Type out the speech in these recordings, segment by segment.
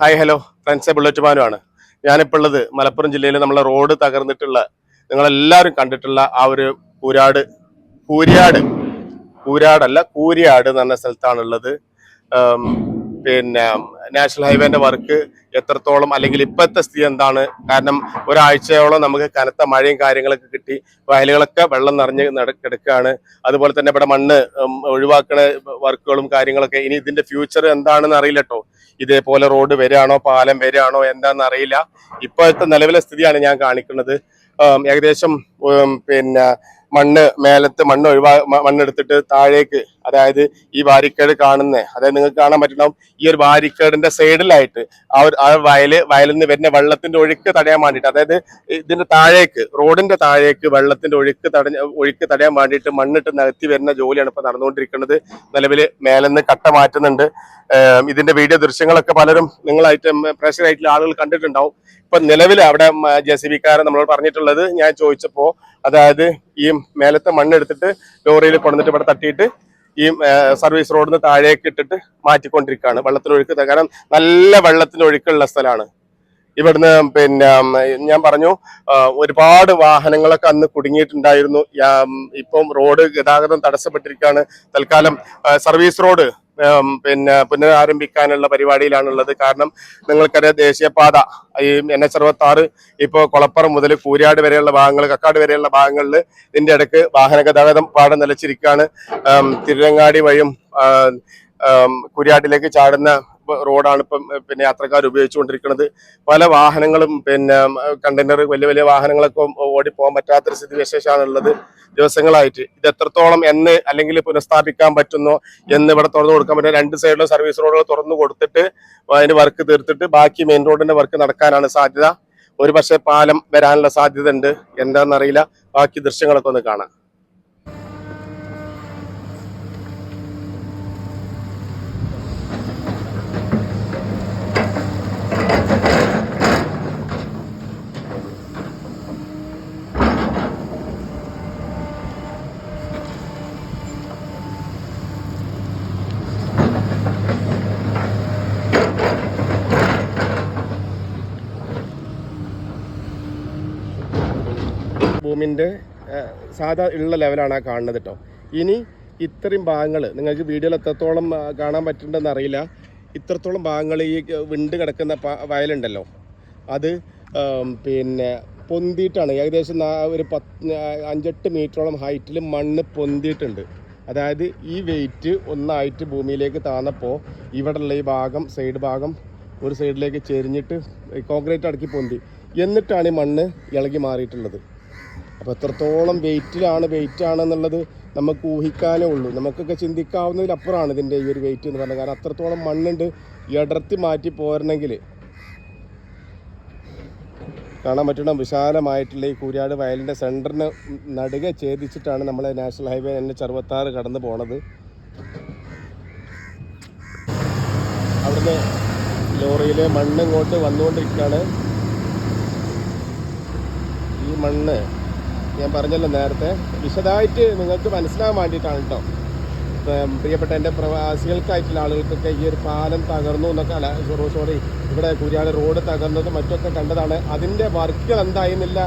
Hi hello friends bullet മാനുമാണ് ഞാനിപ്പോൾ ഉള്ളത് മലപ്പുറം ജില്ലയിൽ നമ്മളെ റോഡ് തകർന്നിട്ടുള്ള നിങ്ങളെല്ലാവരും കണ്ടിട്ടുള്ള ആ ഒരു കൂരാട് കൂരിയാട് കൂരാടല്ല കൂരിയാട് എന്ന് പറഞ്ഞ സ്ഥലത്താണുള്ളത്. പിന്നെ നാഷണൽ ഹൈവേന്റെ വർക്ക് എത്രത്തോളം അല്ലെങ്കിൽ ഇപ്പോഴത്തെ സ്ഥിതി എന്താണ്? കാരണം ഒരാഴ്ചയോളം നമുക്ക് കനത്ത മഴയും കാര്യങ്ങളൊക്കെ കിട്ടി. വയലുകളൊക്കെ വെള്ളം നിറഞ്ഞ് കിടക്കുകയാണ്. അതുപോലെ തന്നെ ഇവിടെ മണ്ണ് ഒഴിവാക്കണ വർക്കുകളും കാര്യങ്ങളൊക്കെ. ഇനി ഇതിന്റെ ഫ്യൂച്ചർ എന്താണെന്ന് അറിയില്ല കേട്ടോ ഇതേപോലെ റോഡ് വരികയാണോ പാലം വരികയാണോ എന്താണെന്ന് അറിയില്ല. ഇപ്പോഴത്തെ നിലവിലെ സ്ഥിതിയാണ് ഞാൻ കാണിക്കുന്നത്. ഏകദേശം പിന്നെ മണ്ണ് മേലത്ത് മണ്ണ് ഒഴിവാ മണ്ണെടുത്തിട്ട് താഴേക്ക് അതായത് ഈ വാരിക്കേട് കാണുന്ന അതായത് നിങ്ങൾക്ക് കാണാൻ പറ്റണം ഈ ഒരു വാരിക്കേടിന്റെ സൈഡിലായിട്ട് ആ ഒരു ആ വയൽ വയലിൽ നിന്ന് വരുന്ന വെള്ളത്തിന്റെ ഒഴുക്ക് തടയാൻ വേണ്ടിയിട്ട് അതായത് ഇതിന്റെ താഴേക്ക് റോഡിന്റെ താഴേക്ക് വെള്ളത്തിന്റെ ഒഴുക്ക് തടഞ്ഞ ഒഴുക്ക് തടയാൻ വേണ്ടിയിട്ട് മണ്ണിട്ട് നികത്തി വരുന്ന ജോലിയാണ് ഇപ്പൊ നടന്നുകൊണ്ടിരിക്കുന്നത്. നിലവിൽ മേലെന്ന് കട്ട മാറ്റുന്നുണ്ട്. ഇതിന്റെ വീഡിയോ ദൃശ്യങ്ങളൊക്കെ പലരും നിങ്ങളായിട്ട് പ്രേക്ഷകരായിട്ടുള്ള ആളുകൾ കണ്ടിട്ടുണ്ടാവും. ഇപ്പൊ നിലവിൽ അവിടെ ജെ സി ബിക്കാരൻ നമ്മളോട് പറഞ്ഞിട്ടുള്ളത് ഞാൻ ചോദിച്ചപ്പോ അതായത് ഈ മേലത്തെ മണ്ണെടുത്തിട്ട് ലോറിയിൽ കൊണ്ടുവന്നിട്ട് ഇവിടെ തട്ടിയിട്ട് ഈ സർവീസ് റോഡിൽ നിന്ന് താഴേക്ക് ഇട്ടിട്ട് മാറ്റിക്കൊണ്ടിരിക്കുകയാണ്. വെള്ളത്തിനൊഴുക്ക് കാരണം നല്ല വെള്ളത്തിന് ഒഴുക്കുള്ള സ്ഥലമാണ്. ഇവിടുന്ന് പിന്നെ ഞാൻ പറഞ്ഞു ഒരുപാട് വാഹനങ്ങളൊക്കെ അന്ന് കുടുങ്ങിയിട്ടുണ്ടായിരുന്നു. ഇപ്പം റോഡ് ഗതാഗതം തടസ്സപ്പെട്ടിരിക്കുകയാണ്. തൽക്കാലം സർവീസ് റോഡ് പിന്നെ പുനരാരംഭിക്കാനുള്ള പരിപാടിയിലാണുള്ളത്. കാരണം നിങ്ങൾക്കറിയാം ദേശീയപാത ഈ എൻ എച്ച് അറുപത്തി ആറ് ഇപ്പോൾ കൊളപ്പുറം മുതൽ കൂരിയാട് വരെയുള്ള ഭാഗങ്ങൾ കക്കാട് വരെയുള്ള ഭാഗങ്ങളിൽ ഇതിന്റെ ഇടയ്ക്ക് വാഹന ഗതാഗതം പാടെ നിലച്ചിരിക്കുകയാണ്. തിരുരങ്ങാടി വഴിയും കുരിയാട്ടിലേക്ക് ചാടുന്ന റോഡാണ് ഇപ്പം പിന്നെ യാത്രക്കാർ ഉപയോഗിച്ചുകൊണ്ടിരിക്കുന്നത്. പല വാഹനങ്ങളും പിന്നെ കണ്ടെയ്നർ വലിയ വലിയ വാഹനങ്ങളൊക്കെ ഓടിപ്പോകാൻ പറ്റാത്തൊരു സ്ഥിതി വിശേഷമാണുള്ളത് ദിവസങ്ങളായിട്ട്. ഇത് എത്രത്തോളം എന്ന് അല്ലെങ്കിൽ പുനഃസ്ഥാപിക്കാൻ പറ്റുന്നോ എന്ന് ഇവിടെ തുറന്നു കൊടുക്കാൻ പറ്റുന്ന രണ്ട് സൈഡിലും സർവീസ് റോഡുകൾ തുറന്നു കൊടുത്തിട്ട് അതിന് വർക്ക് തീർത്തിട്ട് ബാക്കി മെയിൻ റോഡിന്റെ വർക്ക് നടക്കാനാണ് സാധ്യത. ഒരു പക്ഷേ പാലം വരാനുള്ള സാധ്യത ഉണ്ട് എന്താണെന്നറിയില്ല. ബാക്കി ദൃശ്യങ്ങളൊക്കെ ഒന്ന് കാണാം. ഏഹ്, സാധാ ഉള്ള ലെവലാണ് ആ കാണുന്നത് കേട്ടോ ഇനി ഇത്രയും ഭാഗങ്ങൾ നിങ്ങൾക്ക് വീഡിയോയിൽ എത്രത്തോളം കാണാൻ പറ്റുന്നുണ്ടെന്ന് അറിയില്ല. ഇത്രത്തോളം ഭാഗങ്ങൾ ഈ വിണ്ട് കിടക്കുന്ന വയലുണ്ടല്ലോ. അത് പിന്നെ പൊന്തിയിട്ടാണ്. ഏകദേശം ഒരു പത്ത് അഞ്ചെട്ട് മീറ്ററോളം ഹൈറ്റിൽ മണ്ണ് പൊന്തിയിട്ടുണ്ട്. അതായത് ഈ വെയിറ്റ് ഒന്നായിട്ട് ഭൂമിയിലേക്ക് താന്നപ്പോൾ ഇവിടെയുള്ള ഈ ഭാഗം സൈഡ് ഭാഗം ഒരു സൈഡിലേക്ക് ചെരിഞ്ഞിട്ട് കോൺക്രീറ്റ് അടക്കി പൊന്തി. എന്നിട്ടാണ് ഈ മണ്ണ് ഇളകി മാറിയിട്ടുള്ളത്. അപ്പോൾ എത്രത്തോളം വെയിറ്റിലാണ് വെയിറ്റ് ആണെന്നുള്ളത് നമുക്ക് ഊഹിക്കാനേ ഉള്ളൂ. നമുക്കൊക്കെ ചിന്തിക്കാവുന്നതിലപ്പുറമാണ് ഇതിന്റെ ഈ ഒരു വെയിറ്റ് എന്ന് പറഞ്ഞത്. കാരണം അത്രത്തോളം മണ്ണുണ്ട് ഇടർത്തി മാറ്റി പോരണമെങ്കിൽ കാണാൻ പറ്റണം വിശാലമായിട്ടുള്ള ഈ കൂരിയാട് വയലിന്റെ സെന്ററിന് നടുക ഛേദിച്ചിട്ടാണ് നമ്മളെ നാഷണൽ ഹൈവേ എൻ എച്ച് കടന്നു പോണത്. അവിടുന്ന് ലോറിയിലെ മണ്ണ് ഇങ്ങോട്ട് വന്നുകൊണ്ടിരിക്കുകയാണ് ഈ മണ്ണ് ഞാൻ പറഞ്ഞല്ലോ നേരത്തെ. വിശദമായിട്ട് നിങ്ങൾക്ക് മനസ്സിലാകാൻ വേണ്ടിയിട്ടാണ് കേട്ടോ പ്രിയപ്പെട്ട എന്റെ പ്രവാസികൾക്കായിട്ടുള്ള ആളുകൾക്കൊക്കെ ഈ ഒരു പാലം തകർന്നു എന്നൊക്കെ അല്ല സോറി സോറി ഇവിടെ കുര്യാട് റോഡ് തകർന്നതും മറ്റൊക്കെ കണ്ടതാണ്. അതിന്റെ വർക്കുകൾ എന്തായിരുന്നില്ല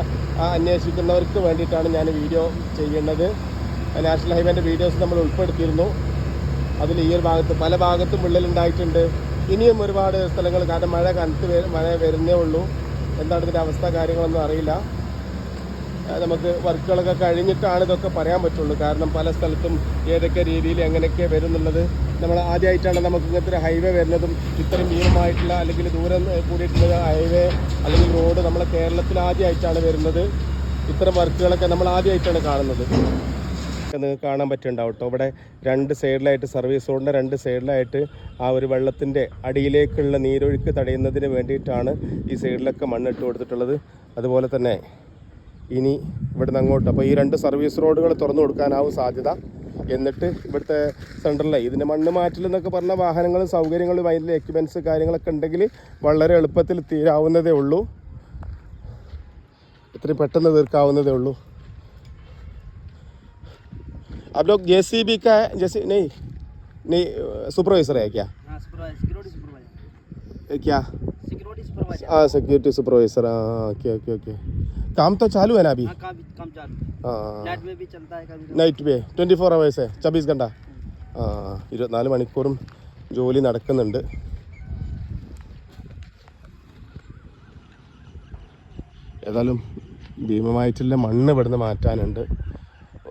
അന്വേഷിക്കുന്നവർക്ക് വേണ്ടിയിട്ടാണ് ഞാൻ വീഡിയോ ചെയ്യുന്നത് നാഷണൽ ഹൈവേന്റെ വീഡിയോസ് നമ്മൾ ഉൾപ്പെടുത്തിയിരുന്നു. അതിൽ ഈ ഒരു ഭാഗത്ത് പല ഭാഗത്തും വിള്ളലുണ്ടായിട്ടുണ്ട്. ഇനിയും ഒരുപാട് സ്ഥലങ്ങൾ കാരണം മഴ കനത്ത് മഴ വരുന്നേ ഉള്ളൂ. എന്താണ് ഇതിന്റെ അവസ്ഥ കാര്യങ്ങളൊന്നും അറിയില്ല. നമുക്ക് വർക്കുകളൊക്കെ കഴിഞ്ഞിട്ടാണ് ഇതൊക്കെ പറയാൻ പറ്റുള്ളൂ. കാരണം പല സ്ഥലത്തും ഏതൊക്കെ രീതിയിൽ എങ്ങനെയൊക്കെ വരുന്നുള്ളത്. നമ്മൾ ആദ്യമായിട്ടാണ് നമുക്ക് ഇങ്ങനത്തെ ഒരു ഹൈവേ വരുന്നതും ഇത്രയും ഭീമമായിട്ടുള്ള അല്ലെങ്കിൽ ദൂരം കൂടിയിട്ടുള്ള ഹൈവേ അല്ലെങ്കിൽ റോഡ് നമ്മളെ കേരളത്തിൽ ആദ്യമായിട്ടാണ് വരുന്നത്. ഇത്തരം വർക്കുകളൊക്കെ നമ്മൾ ആദ്യമായിട്ടാണ് കാണുന്നത്. നിങ്ങൾക്ക് കാണാൻ പറ്റുന്നുണ്ടാവും ഇവിടെ രണ്ട് സൈഡിലായിട്ട് സർവീസ് റോഡിന്റെ രണ്ട് സൈഡിലായിട്ട് ആ ഒരു വെള്ളത്തിന്റെ അടിയിലേക്കുള്ള നീരൊഴുക്ക് തടയുന്നതിന് വേണ്ടിയിട്ടാണ് ഈ സൈഡിലൊക്കെ മണ്ണിട്ട് കൊടുത്തിട്ടുള്ളത്. അതുപോലെ തന്നെ ഇനി ഇവിടുന്ന് അങ്ങോട്ട് അപ്പോൾ ഈ രണ്ട് സർവീസ് റോഡുകൾ തുറന്നു കൊടുക്കാനാവും സാധ്യത എന്നിട്ട് ഇവിടുത്തെ സെൻറ്ററിലെ ഇതിൻ്റെ മണ്ണ് മാറ്റൽ എന്നൊക്കെ പറഞ്ഞ വാഹനങ്ങളും സൗകര്യങ്ങളും അതിൻ്റെ എക്യുപ്മെൻറ്റ്സ് കാര്യങ്ങളൊക്കെ ഉണ്ടെങ്കിൽ വളരെ എളുപ്പത്തിൽ തീരാവുന്നതേ ഉള്ളൂ ഇത്രയും പെട്ടെന്ന് തീർക്കാവുന്നതേ ഉള്ളൂ आप लोग जेसीबी का है जैसे नहीं नहीं सुपरवाइजर है क्या हाँ सुपरवाइजर सिक्योरिटी सुपरवाइजर ए, क्या सिक्योरिटी सुपरवाइजर हाँ सिक्योरिटी सुपरवाइजर हाँ ओके ओके ओके काम तो चालू है ना अभी हाँ काम काम चालू हाँ नाइट में भी चलता है कभी night pay twenty four hours ചബ്ബീസ് घंटा ആ ഇരുപത്തിനാല് മണിക്കൂറും ജോലി നടക്കുന്നുണ്ട് ഏതായാലും ഭീമമായിട്ടുള്ള മണ്ണ് ഇവിടുന്ന് മാറ്റാനുണ്ട്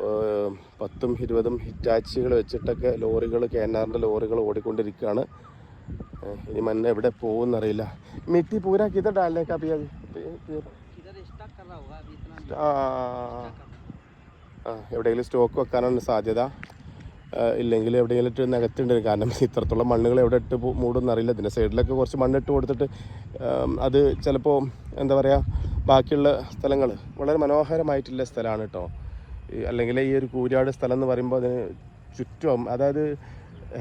ഏർ പത്തും ഇരുപതും ഹിറ്റാച്ചികൾ വെച്ചിട്ടൊക്കെ ലോറികൾ കെ എൻ ആറിൻ്റെ ലോറികൾ ഓടിക്കൊണ്ടിരിക്കുകയാണ് ഏർ ഇനി മണ്ണ് എവിടെ പോകുമെന്നറിയില്ല മിട്ടി പൂരാ കിത ഡാലിനേക്കാ പിയാ എവിടെയെങ്കിലും സ്റ്റോക്ക് വെക്കാനാണ് സാധ്യത ഇല്ലെങ്കിൽ എവിടെയെങ്കിലും ഇട്ട് നികത്തിണ്ട് കാരണം ഇത്രത്തോളം മണ്ണുകൾ എവിടെ ഇട്ട് മൂടുമെന്ന് അറിയില്ല. ഇതിന്റെ സൈഡിലൊക്കെ കുറച്ച് മണ്ണിട്ട് കൊടുത്തിട്ട് അത് ചിലപ്പോൾ എന്താ പറയുക ബാക്കിയുള്ള സ്ഥലങ്ങൾ വളരെ മനോഹരമായിട്ടുള്ള സ്ഥലമാണ് കേട്ടോ അല്ലെങ്കിൽ ഈ ഒരു കൂരാട് സ്ഥലം എന്ന് പറയുമ്പോൾ അതിന് ചുറ്റും അതായത്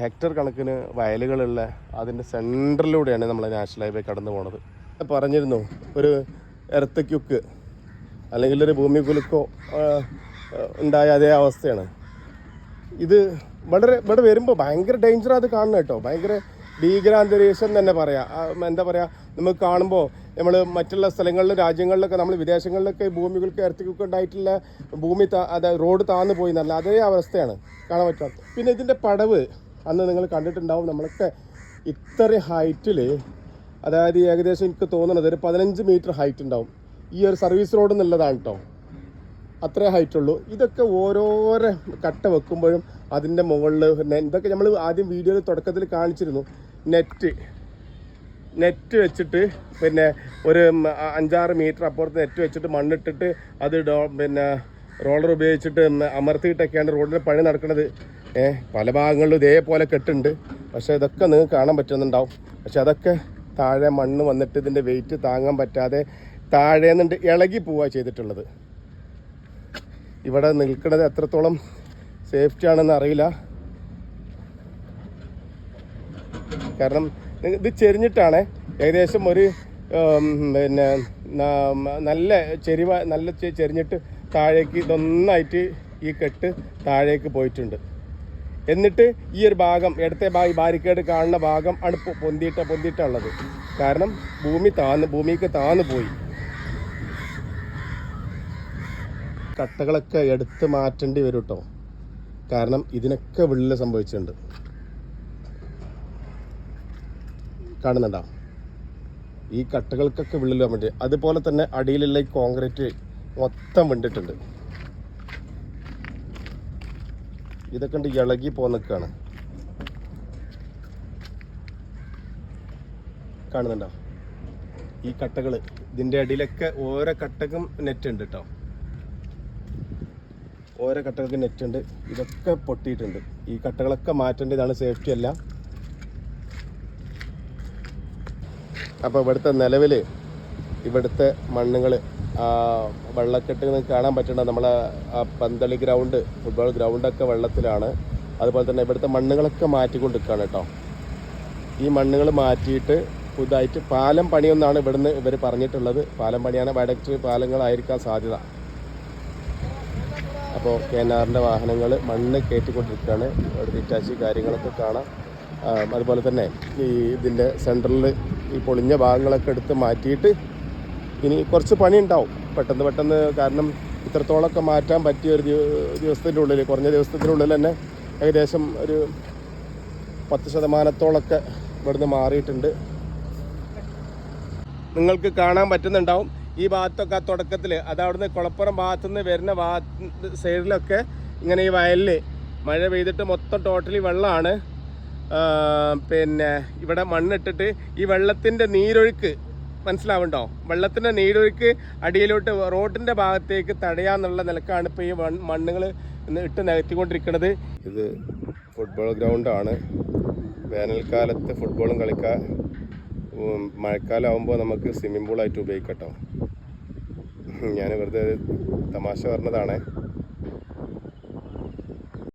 ഹെക്ടർ കണക്കിന് വയലുകളുള്ള അതിന്റെ സെന്ററിലൂടെയാണ് നമ്മൾ നാഷണൽ ഹൈവേ കടന്നു പോണത്. പറഞ്ഞിരുന്നു ഒരു എർത്ത് ക്യുക്ക് അല്ലെങ്കിൽ ഒരു ഭൂമി കുലുക്കോ ഉണ്ടായ അതേ അവസ്ഥയാണ്. ഇത് വളരെ ഇവിടെ വരുമ്പോൾ ഭയങ്കര ഡേഞ്ചർ അത് കാണണം കേട്ടോ. ഭയങ്കര ഭീകരാന്തരീക്ഷം തന്നെ പറയാം. എന്താ പറയുക നമുക്ക് കാണുമ്പോൾ നമ്മൾ മറ്റുള്ള സ്ഥലങ്ങളിലും രാജ്യങ്ങളിലൊക്കെ നമ്മൾ വിദേശങ്ങളിലൊക്കെ ഭൂമികൾക്ക് ഇറത്തിക്കൊക്കെ ഉണ്ടായിട്ടുള്ള ഭൂമി അതായത് റോഡ് താന്നു പോയി എന്നല്ല അതേ അവസ്ഥയാണ് കാണാൻ പറ്റുക. പിന്നെ ഇതിന്റെ പടവ് അന്ന് നിങ്ങൾ കണ്ടിട്ടുണ്ടാവും നമ്മളൊക്കെ ഇത്ര ഹൈറ്റിൽ അതായത് ഏകദേശം എനിക്ക് തോന്നുന്നത് ഒരു പതിനഞ്ച് മീറ്റർ ഹൈറ്റ് ഉണ്ടാവും. ഈ ഒരു സർവീസ് റോഡ് എന്നുള്ളതാണ് കേട്ടോ അത്രേ ഹൈറ്റ് ഉള്ളൂ. ഇതൊക്കെ ഓരോരോ കട്ട വെക്കുമ്പോഴും അതിന്റെ മുകളിൽ ഇതൊക്കെ നമ്മൾ ആദ്യം വീഡിയോയിൽ തുടക്കത്തിൽ കാണിച്ചിരുന്നു. നെറ്റ് നെറ്റ് വെച്ചിട്ട് പിന്നെ ഒരു അഞ്ചാറ് മീറ്റർ അപ്പുറത്ത് നെറ്റ് വെച്ചിട്ട് മണ്ണിട്ടിട്ട് അത് പിന്നെ റോളർ ഉപയോഗിച്ചിട്ട് അമർത്തിയിട്ടൊക്കെയാണ് റോഡിൽ പണി നടക്കുന്നത് ഏഹ് പല ഭാഗങ്ങളിലും ഇതേപോലെ കെട്ടുണ്ട്. പക്ഷേ ഇതൊക്കെ നിങ്ങൾക്ക് കാണാൻ പറ്റുന്നുണ്ടാവും. പക്ഷെ അതൊക്കെ താഴെ മണ്ണ് വന്നിട്ട് ഇതിന്റെ വെയിറ്റ് താങ്ങാൻ പറ്റാതെ താഴെ നിന്നുണ്ട് ഇളകി പോവുക ചെയ്തിട്ടുള്ളത്. ഇവിടെ നിൽക്കുന്നത് എത്രത്തോളം സേഫ്റ്റി ആണെന്ന് അറിയില്ല. കാരണം ഇത് ചെരിഞ്ഞിട്ടാണ് ഏകദേശം ഒരു പിന്നെ നല്ല ചെരിവ നല്ല ചെരിഞ്ഞിട്ട് താഴേക്ക് ഇതൊന്നായിട്ട് ഈ കെട്ട് താഴേക്ക് പോയിട്ടുണ്ട്. എന്നിട്ട് ഈ ഒരു ഭാഗം ഇടത്തെ ഭാഗം ബാരിക്കേഡ് കാണുന്ന ഭാഗം അടുപ്പ് പൊന്തിയിട്ട പൊന്തിയിട്ടുള്ളത് കാരണം ഭൂമി താന്ന് ഭൂമിക്ക് താന്ന് പോയി. കട്ടകളൊക്കെ എടുത്ത് മാറ്റേണ്ടി വരും കേട്ടോ കാരണം ഇതിനൊക്കെ വിള്ളൽ സംഭവിച്ചിട്ടുണ്ട്. കാണുന്നുണ്ടോ? ഈ കട്ടകൾക്കൊക്കെ വിള്ളൽ വേണ്ടി. അതുപോലെ തന്നെ അടിയിലുള്ള ഈ കോൺക്രീറ്റ് മൊത്തം വിണ്ടിട്ടുണ്ട്. ഇതൊക്കെ ഉണ്ട് ഇളകി പോന്നിക്കാണ് കാണുന്നുണ്ടോ? ഈ കട്ടകൾ ഇതിന്റെ അടിയിലൊക്കെ ഓരോ കട്ടക്കും നെറ്റ് ഉണ്ട് കേട്ടോ ഓരോ കട്ടകൾക്ക് നെറ്റ് ഉണ്ട്. ഇതൊക്കെ പൊട്ടിയിട്ടുണ്ട്. ഈ കട്ടകളൊക്കെ മാറ്റേണ്ടതാണ് സേഫ്റ്റി അല്ല അപ്പോൾ ഇവിടുത്തെ നിലവിൽ ഇവിടുത്തെ മണ്ണുകൾ വെള്ളക്കെട്ട് നിങ്ങൾക്ക് കാണാൻ പറ്റണ്ട. നമ്മളെ ആ പന്തളി ഗ്രൗണ്ട് ഫുട്ബോൾ ഗ്രൗണ്ടൊക്കെ വെള്ളത്തിലാണ്. അതുപോലെ തന്നെ ഇവിടുത്തെ മണ്ണുകളൊക്കെ മാറ്റിക്കൊണ്ടിരിക്കുകയാണ് കേട്ടോ. ഈ മണ്ണുകൾ മാറ്റിയിട്ട് പുതുതായിട്ട് പാലം പണിയൊന്നാണ് ഇവിടുന്ന് ഇവർ പറഞ്ഞിട്ടുള്ളത്. പാലം പണിയാണ് വടക്ക് പാലങ്ങളായിരിക്കാൻ സാധ്യത. അപ്പോൾ കെ എൻ ആറിന്റെ വാഹനങ്ങൾ മണ്ണ് കയറ്റിക്കൊണ്ടിരിക്കുകയാണ്. അവിടെ ഇറ്റാച്ചി കാര്യങ്ങളൊക്കെ കാണാം. അതുപോലെ തന്നെ ഈ ഇതിന്റെ സെന്ററിൽ ഈ പൊളിഞ്ഞ ഭാഗങ്ങളൊക്കെ എടുത്ത് മാറ്റിയിട്ട് ഇനി കുറച്ച് പണി ഉണ്ടാവും പെട്ടെന്ന് പെട്ടെന്ന് കാരണം ഇത്രത്തോളമൊക്കെ മാറ്റാൻ പറ്റിയ ഒരു ദിവ- ദിവസത്തിന്റെ ഉള്ളിൽ കുറഞ്ഞ ദിവസത്തിനുള്ളിൽ തന്നെ ഏകദേശം ഒരു പത്ത് ശതമാനത്തോളമൊക്കെ ഇവിടുന്ന് മാറിയിട്ടുണ്ട്. നിങ്ങൾക്ക് കാണാൻ പറ്റുന്നുണ്ടാവും. ഈ ഭാഗത്തൊക്കെ ആ തുടക്കത്തിൽ അത് അവിടുന്ന് കുളപ്പുറം ഭാഗത്തു നിന്ന് വരുന്ന ഭാഗത്ത് സൈഡിലൊക്കെ ഇങ്ങനെ ഈ വയലിൽ മഴ പെയ്തിട്ട് മൊത്തം ടോട്ടലി വെള്ളമാണ് പിന്നെ ഇവിടെ മണ്ണിട്ടിട്ട് ഈ വെള്ളത്തിന്റെ നീരൊഴുക്ക് മനസ്സിലാവുണ്ടോ? വെള്ളത്തിന്റെ നീരൊഴുക്ക് അടിയിലോട്ട് റോഡിന്റെ ഭാഗത്തേക്ക് തടയാന്നുള്ള നിലക്കാണ് ഇപ്പോൾ ഈ മണ്ണുകൾ ഇട്ട് നികത്തിക്കൊണ്ടിരിക്കുന്നത് ഇത് ഫുട്ബോൾ ഗ്രൗണ്ടാണ് വേനൽക്കാലത്ത് ഫുട്ബോളും കളിക്കാൻ മഴക്കാലമാകുമ്പോൾ നമുക്ക് സ്വിമ്മിംഗ് പൂളായിട്ട് ഉപയോഗിക്കട്ടോ ഞാൻ വെറുതെ തമാശ പറഞ്ഞതാണ്.